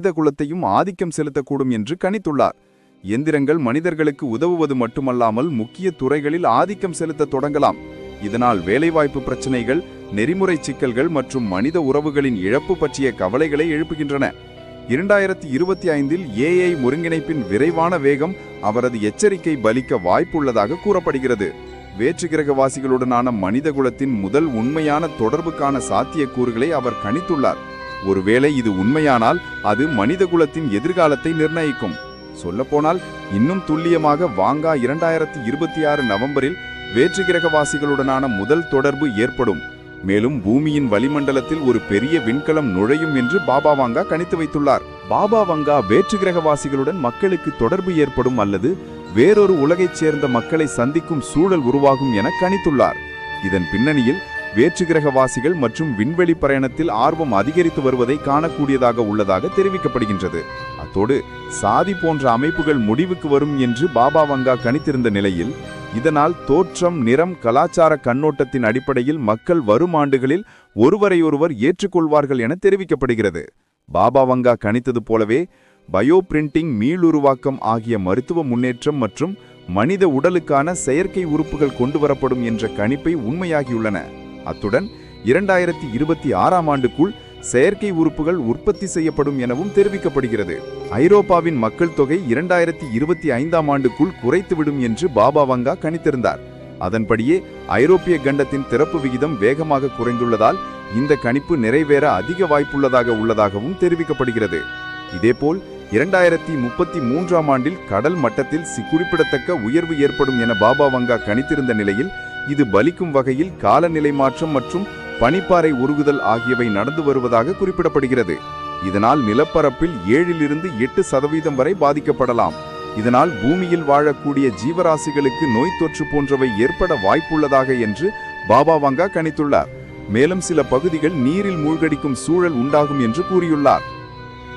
மனித குலத்தையும் ஆதிக்கம் செலுத்தக்கூடும் என்று கணித்துள்ளார். எந்திரங்கள் மனிதர்களுக்கு உதவுவது மட்டுமல்லாமல் முக்கிய துறைகளில் ஆதிக்கம் செலுத்த தொடங்கலாம். இதனால் வேலைவாய்ப்பு பிரச்சினைகள் நெறிமுறை சிக்கல்கள் மற்றும் மனித உறவுகளின் இழப்பு பற்றிய கவலைகளை எழுப்புகின்றன. இரண்டாயிரத்தி இருபத்தி ஐந்தில் ஏஐ ஒருங்கிணைப்பின் விரைவான வேகம் அவரது எச்சரிக்கை பலிக்க வாய்ப்புள்ளதாக கூறப்படுகிறது. வேற்றுக்கிரகவாசிகளுடனான மனிதகுலத்தின் முதல் உண்மையான தொடர்புக்கான சாத்தியக்கூறுகளை அவர் கணித்துள்ளார். ஒருவேளை இது உண்மையானால் அது மனித குலத்தின் எதிர்காலத்தை நிர்ணயிக்கும். சொல்லப்போனால் இன்னும் துல்லியமாக வாங்கா இரண்டாயிரத்தி இருபத்தி ஆறு நவம்பரில் வேற்றுகிரகவாசிகளுடனான முதல் தொடர்பு ஏற்படும். மேலும் பூமியின் வளிமண்டலத்தில் ஒரு பெரிய விண்கலம் நுழையும் என்று பாபா வாங்கா கணித்து வைத்துள்ளார். பாபா வங்கா வேற்றுகிரகவாசிகளுடன் மக்களுக்கு தொடர்பு ஏற்படும் அல்லது வேறொரு உலகைச் சேர்ந்த மக்களை சந்திக்கும் சூழல் உருவாகும் என கணித்துள்ளார். இதன் பின்னணியில் வேற்றுக்கிரகவாசிகள் மற்றும் விண்வெளி பயணத்தில் ஆர்வம் அதிகரித்து வருவதை காணக்கூடியதாக உள்ளதாக தெரிவிக்கப்படுகின்றது. அத்தோடு சாதி போன்ற அமைப்புகள் முடிவுக்கு வரும் என்று பாபா வங்கா கணித்திருந்த நிலையில் இதனால் தோற்றம் நிறம் கலாச்சார கண்ணோட்டத்தின் அடிப்படையில் மக்கள் வரும் ஆண்டுகளில் ஒருவரையொருவர் ஏற்றுக்கொள்வார்கள் என தெரிவிக்கப்படுகிறது. பாபா வங்கா கணித்தது போலவே பயோ பிரிண்டிங் மீளுருவாக்கம் ஆகிய மருத்துவ முன்னேற்றம் மற்றும் மனித உடலுக்கான செயற்கை உறுப்புகள் கொண்டுவரப்படும் என்ற கணிப்பை உண்மையாகியுள்ளன. அத்துடன் இரண்டாயிரத்தி இருபத்தி ஆறாம் ஆண்டுக்குள் செயற்கை உறுப்புகள் உற்பத்தி செய்யப்படும் எனவும் தெரிவிக்கப்படுகிறது. ஐரோப்பாவின் மக்கள் தொகை இரண்டாயிரத்தி இருபத்தி ஐந்தாம் ஆண்டுக்குள் குறைத்துவிடும் என்று பாபா வங்கா கணித்திருந்தார். அதன்படியே ஐரோப்பிய கண்டத்தின் திறப்பு விகிதம் வேகமாக குறைந்துள்ளதால் இந்த கணிப்பு நிறைவேற அதிக வாய்ப்புள்ளதாக உள்ளதாகவும் தெரிவிக்கப்படுகிறது. இதேபோல் இரண்டாயிரத்தி முப்பத்தி மூன்றாம் ஆண்டில் கடல் மட்டத்தில் சி- குறிப்பிடத்தக்க உயர்வு ஏற்படும் என பாபா வங்கா கணித்திருந்த நிலையில் இது பலிக்கும் வகையில் காலநிலை மாற்றம் மற்றும் பனிப்பாறை உருகுதல் ஆகியவை நடந்து வருவதாக குறிப்பிடப்படுகிறது. இதனால் நிலப்பரப்பில் ஏழிலிருந்து எட்டு சதவீதம் வரை பாதிக்கப்படலாம். இதனால் பூமியில் வாழக்கூடிய ஜீவராசிகளுக்கு நோய் தொற்று போன்றவை ஏற்பட வாய்ப்புள்ளதாக என்று பாபா வங்கா கணித்துள்ளார். மேலும் சில பகுதிகள் நீரில் மூழ்கடிக்கும் சூழல் உண்டாகும் என்று கூறியுள்ளார்.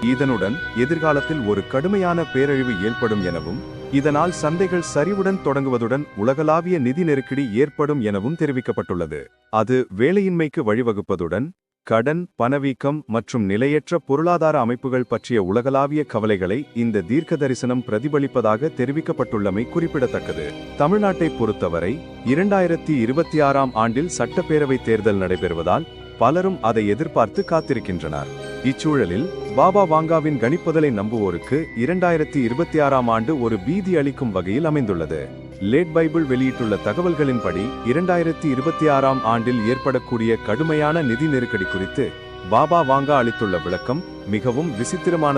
இதனுடன் எதிர்காலத்தில் ஒரு கடுமையான பேரழிவு ஏற்படும் எனவும் இதனால் சந்தைகள் சரிவுடன் தொடங்குவதுடன் உலகளாவிய நிதி நெருக்கடி ஏற்படும் எனவும் தெரிவிக்கப்பட்டுள்ளது. அது வேலையின்மைக்கு வழிவகுப்பதுடன் கடன் பணவீக்கம் மற்றும் நிலையற்ற பொருளாதார அமைப்புகள் பற்றிய உலகளாவிய கவலைகளை இந்த தீர்க்க தரிசனம் பிரதிபலிப்பதாக தெரிவிக்கப்பட்டுள்ளமை குறிப்பிடத்தக்கது. தமிழ்நாட்டை பொறுத்தவரை இரண்டாயிரத்தி இருபத்தி ஆறாம் ஆண்டில் சட்டப்பேரவை தேர்தல் நடைபெறுவதால் பலரும் அதை எதிர்பார்த்து காத்திருக்கின்றனர். இச்சூழலில் பாபா வாங்காவின் கணிப்பதலை நம்புவோருக்கு இரண்டாயிரத்தி இருபத்தி ஆறாம் ஆண்டு ஒரு பீதி அளிக்கும் வகையில் அமைந்துள்ளது. லேட் பைபிள் வெளியிட்டுள்ள தகவல்களின்படி இரண்டாயிரத்தி இருபத்தி ஆறாம் ஆண்டில் ஏற்படக்கூடிய கடுமையான நிதி நெருக்கடி குறித்து பாபா வாங்கா அளித்துள்ள விளக்கம் மிகவும் விசித்திரமான